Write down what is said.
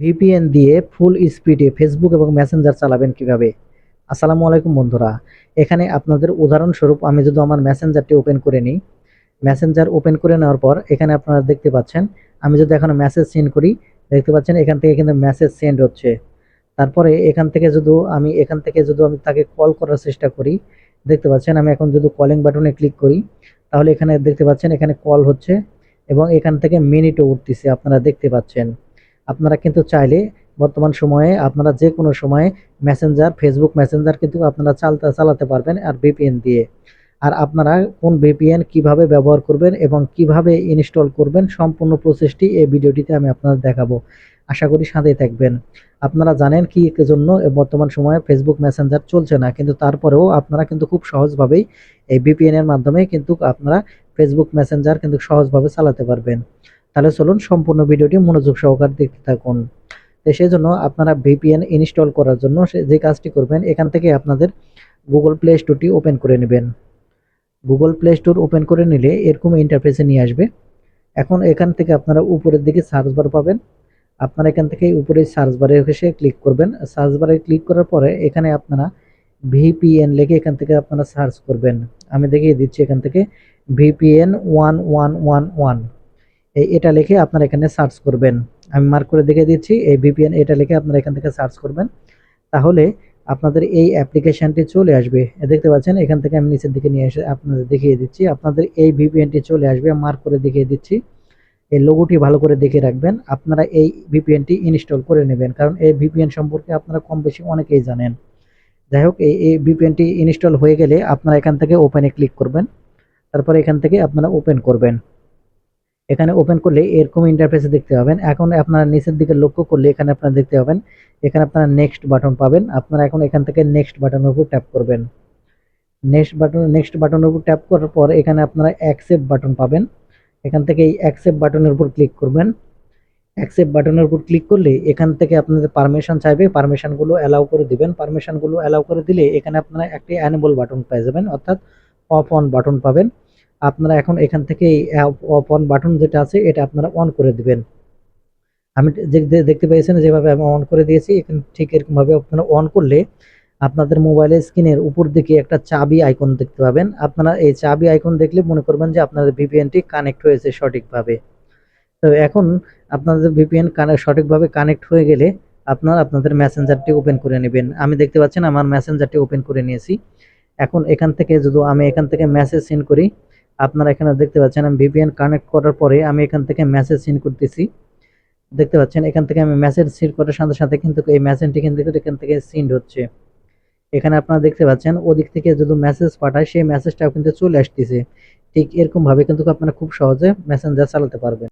VPN দিয়ে ফুল স্পিডে Facebook এবং মেসেঞ্জার চালাবেন কীভাবে? আসসালামু আলাইকুম বন্ধুরা। এখানে আপনাদের উদাহরণস্বরূপ আমি যদি আমার মেসেঞ্জারটি ওপেন করে নিই মেসেঞ্জার ওপেন করে নেওয়ার পর এখানে আপনারা দেখতে পাচ্ছেন, আমি যদি এখন মেসেজ সেন্ড করি, দেখতে পাচ্ছেন এখান থেকে কিন্তু মেসেজ সেন্ড হচ্ছে। তারপরে এখান থেকে যদি আমি, এখান থেকে যদি আমি তাকে কল করার চেষ্টা করি, দেখতে পাচ্ছেন আমি এখন যদি কলিং বাটনে ক্লিক করি, তাহলে এখানে দেখতে পাচ্ছেন এখানে কল হচ্ছে এবং এখান থেকে মিনিটও উঠতেছে, আপনারা দেখতে পাচ্ছেন। আপনারা কিন্তু চাইলে বর্তমান সময়ে আপনারা যে কোনো সময়ে মেসেঞ্জার ফেসবুক মেসেঞ্জার কিন্তু আপনারা চালতে, চালাতে পারবেন আর ভিপিএন দিয়ে। আর আপনারা কোন ভিপিএন কীভাবে ব্যবহার করবেন এবং কীভাবে ইনস্টল করবেন সম্পূর্ণ প্রসেসটি এই ভিডিওটিতে আমি আপনাদের দেখাবো। আশা করি সাথেই থাকবেন। আপনারা জানেন কি জন্য বর্তমান সময়ে ফেসবুক মেসেঞ্জার চলছে না, কিন্তু তারপরেও আপনারা কিন্তু খুব সহজভাবেই এই ভিপিএন এর মাধ্যমে কিন্তু আপনারা ফেসবুক মেসেঞ্জার কিন্তু সহজভাবে চালাতে পারবেন। তাহলে চলুন সম্পূর্ণ ভিডিওটি মনোযোগ সহকারে দেখতে থাকুন। তো সেই জন্য আপনারা ভিপিএন ইনস্টল করার জন্য যে কাজটি করবেন, এখান থেকে আপনাদের গুগল প্লে স্টোরটি ওপেন করে নেবেন। গুগল প্লে স্টোর ওপেন করে নিলে এরকম ইন্টারফেসে নিয়ে আসবে। এখন এখান থেকে আপনারা উপরের দিকে সার্চ বার পাবেন। আপনারা এখান থেকে উপরে সার্চ বারে এসে ক্লিক করবেন। সার্চ বারে ক্লিক করার পরে এখানে আপনারা ভিপিএন লিখে এখান থেকে আপনারা সার্চ করবেন। আমি দেখিয়ে দিচ্ছি এখান থেকে VPN one one one one এটা লিখে আপনারা এখানে সার্চ করবেন। আমি মার্ক করে দেখে দিচ্ছি, এই ভিপিএন এটা লিখে আপনারা এখান থেকে সার্চ করবেন। তাহলে আপনাদের এই অ্যাপ্লিকেশানটি চলে আসবে। দেখতে পাচ্ছেন, এখান থেকে আমি নিচের দিকে নিয়ে এসে আপনাদের দেখিয়ে দিচ্ছি। আপনাদের এই ভিপিএনটি চলে আসবে মার্ক করে দেখিয়ে দিচ্ছি। এই লোগোটি ভালো করে দেখে রাখবেন। আপনারা এই ভিপিএনটি ইনস্টল করে নেবেন। কারণ এই ভিপিএন সম্পর্কে আপনারা কম বেশি অনেকেই জানেন। যাই হোক, এই ভিপিএনটি ইনস্টল হয়ে গেলে আপনারা এখান থেকে ওপেনে ক্লিক করবেন। তারপরে এখান থেকে আপনারা ওপেন করবেন। এখানে ওপেন করলে এরকম ইন্টারফেসে দেখতে পাবেন। এখন আপনারা নিচের দিকে লক্ষ্য করলে এখানে আপনারা দেখতে পাবেন। এখানে আপনারা নেক্সট বাটন পাবেন। আপনারা এখন এখান থেকে নেক্সট বাটনের উপর ট্যাপ করবেন। নেক্সট বাটন নেক্সট বাটনের উপর ট্যাপ করার পর এখানে আপনারা অ্যাকসেপ্ট বাটন পাবেন। এখান থেকে এই অ্যাকসেপ্ট বাটনের উপর ক্লিক করবেন। অ্যাকসেপ্ট বাটনের উপর ক্লিক করলে এখান থেকে আপনাদের পারমিশন চাইবে। পারমিশনগুলো অ্যালাউ করে দিবেন। পারমিশনগুলো অ্যালাউ করে দিলে এখানে আপনারা একটি অ্যানেবল বাটন পেয়ে যাবেন। অর্থাৎ অফ অন বাটন পাবেন। আপনারা এখন এখান থেকে অফ অন বাটন যেটা আছে, এটা আপনারা অন করে দিবেন। আমি দেখতে পেয়েছেন যেভাবে আমি অন করে দিয়েছি, এখানে ঠিক এরকমভাবে আপনারা অন করলে আপনাদের মোবাইলের স্ক্রিনের উপর দিকে একটা চাবি আইকন দেখতে পাবেন। আপনারা এই চাবি আইকন দেখলে মনে করবেন যে আপনাদের ভিপিএনটি কানেক্ট হয়েছে সঠিকভাবে। তো এখন আপনাদের ভিপিএন সঠিকভাবে কানেক্ট হয়ে গেলে আপনারা আপনাদের মেসেঞ্জারটি ওপেন করে নেবেন। আমি দেখতে পাচ্ছেন আমার মেসেঞ্জারটি ওপেন করে নিয়েছি। এখন এখান থেকে যদি আমি এখান থেকে মেসেজ সেন্ড করি আপনারা এখানে দেখতে পাচ্ছেন, আমি ভিপিএন কানেক্ট করার পরে আমি এখান থেকে মেসেজ সেন্ড করতেছি। দেখতে পাচ্ছেন, এখান থেকে আমি মেসেজ সেন্ড করার সাথে সাথে কিন্তু এই মেসেজটি কিন্তু এখান থেকে সেন্ড হচ্ছে। এখানে আপনারা দেখতে পাচ্ছেন, ওদিক থেকে যদি মেসেজ পাঠায়, সেই মেসেজটাও কিন্তু চলে আসতেছে। ঠিক এরকমভাবে কিন্তু আপনারা খুব সহজে মেসেঞ্জার চালাতে পারবেন।